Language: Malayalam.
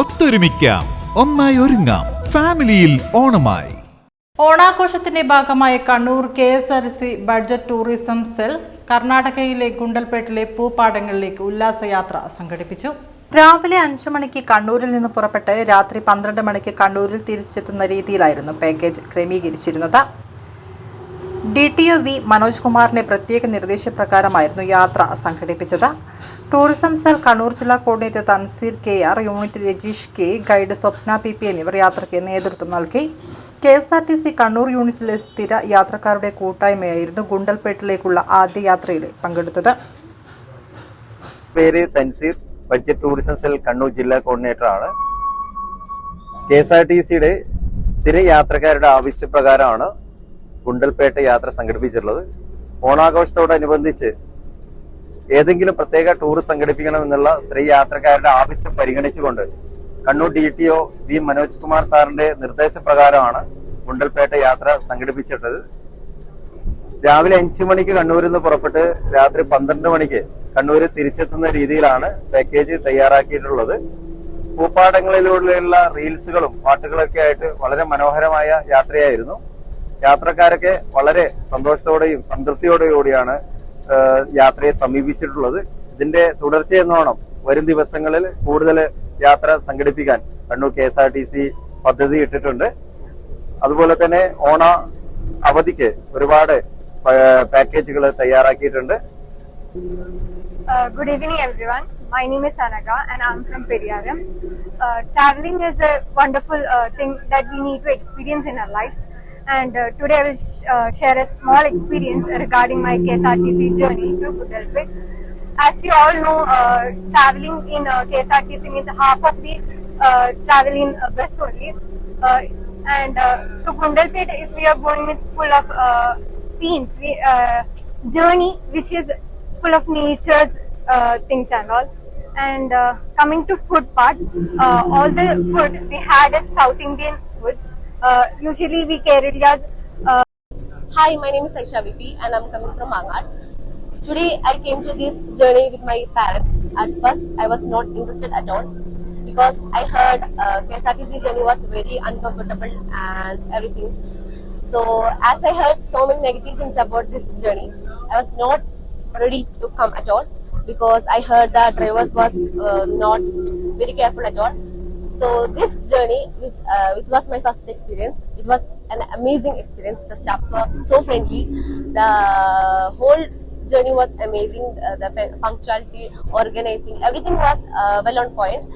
ഒത്തൊരുമിക്കാം. ഒന്നായി ഒരുങ്ങാം. ഫാമിലിയിൽ ഓണമായി. ഓണാഘോഷത്തിന്റെ ഭാഗമായ Kannur K S R C budget tourism cell കർണാടകയിലെ ഗുണ്ടൽപേട്ടിലെ പൂപ്പാടങ്ങളിലേക്ക് ഉല്ലാസയാത്ര സംഘടിപ്പിച്ചു. രാവിലെ അഞ്ചു മണിക്ക് കണ്ണൂരിൽ നിന്ന് പുറപ്പെട്ട് രാത്രി പന്ത്രണ്ട് മണിക്ക് കണ്ണൂരിൽ തിരിച്ചെത്തുന്ന രീതിയിലായിരുന്നു package ക്രമീകരിച്ചിരുന്നത്. D T O V Manoj കുമാറിന്റെ പ്രത്യേക നിർദ്ദേശപ്രകാരമായിരുന്നു യാത്ര സംഘടിപ്പിച്ചത്. ടൂറിസം സെൽ കണ്ണൂർ ജില്ലാ coordinator Thanseer K R unit Rajeesh K guide Swapna P P എന്നിവർ യാത്രയ്ക്ക് നേതൃത്വം നൽകി. K S R T C Kannur യൂണിറ്റിലെ സ്ഥിര യാത്രക്കാരുടെ കൂട്ടായ്മയായിരുന്നു ഗുണ്ടൽപേട്ടിലേക്കുള്ള ആദ്യ യാത്രയിൽ പങ്കെടുത്തത്. പേര് Thanseer budget tourism cell Kannur ജില്ലാ കോർഡിനേറ്റർ ആണ്. കെ എസ് ആർ ടി സിയുടെ സ്ഥിര യാത്രക്കാരുടെ ആവശ്യപ്രകാരമാണ് ഗുണ്ടൽപേട്ട യാത്ര സംഘടിപ്പിച്ചിട്ടുള്ളത്. ഓണാഘോഷത്തോടനുബന്ധിച്ച് ഏതെങ്കിലും പ്രത്യേക ടൂർ സംഘടിപ്പിക്കണമെന്നുള്ള സ്ത്രീ യാത്രക്കാരുടെ ആവശ്യം പരിഗണിച്ചുകൊണ്ട് Kannur D T O V Manoj Kumar സാറിന്റെ നിർദ്ദേശപ്രകാരമാണ് ഗുണ്ടൽപേട്ട യാത്ര സംഘടിപ്പിച്ചിട്ടത് രാവിലെ അഞ്ചു മണിക്ക് കണ്ണൂരിൽ നിന്ന് പുറപ്പെട്ട് രാത്രി പന്ത്രണ്ട് മണിക്ക് കണ്ണൂര് തിരിച്ചെത്തുന്ന രീതിയിലാണ് പാക്കേജ് തയ്യാറാക്കിയിട്ടുള്ളത്. പൂപ്പാടങ്ങളിലൂടെയുള്ള റീൽസുകളും പാട്ടുകളൊക്കെ ആയിട്ട് വളരെ മനോഹരമായ യാത്രയായിരുന്നു. യാത്രക്കാരൊക്കെ വളരെ സന്തോഷത്തോടെയും സംതൃപ്തിയോടെയും കൂടിയാണ് യാത്രയെ സമീപിച്ചിട്ടുള്ളത് ഇതിന്റെ തുടർച്ചയെന്നോണം വരും ദിവസങ്ങളിൽ കൂടുതൽ യാത്ര സംഘടിപ്പിക്കാൻ Kannur K S R T C പദ്ധതി ഇട്ടിട്ടുണ്ട് അതുപോലെ തന്നെ ഓണ അവധിക്ക് ഒരുപാട് പാക്കേജുകൾ തയ്യാറാക്കിയിട്ടുണ്ട് good evening, everyone. My name is Anaga, and I'm from. Uh, traveling is a wonderful uh, thing that we need to experience in our life. And uh, today I will sh- uh, share a small experience regarding my KSRTC journey to Gudalpet. As we all know, uh, traveling in uh, KSRTC means half of the uh, travel in uh, bus only. And to Gundalpet, if we are going, it's full of scenes, we, journey which is full of nature's things and all. And coming to food part, all the food we had is South Indian food. Uh, usually we Kerala's uh, Hi, my name is Aisha VP and I'm coming from Mangal. Today I came to this journey with my parents. At first, I was not interested at all because I heard uh, KSRTC journey was very uncomfortable and everything. So, as I heard so many negative things about this journey, I was not ready to come at all because I heard that drivers was uh, not very careful at all. So this journey, which uh, which was my first experience, it was an amazing experience. The staffs were so friendly. The whole journey was amazing. Uh, the punctuality, organizing, everything was uh, well on point.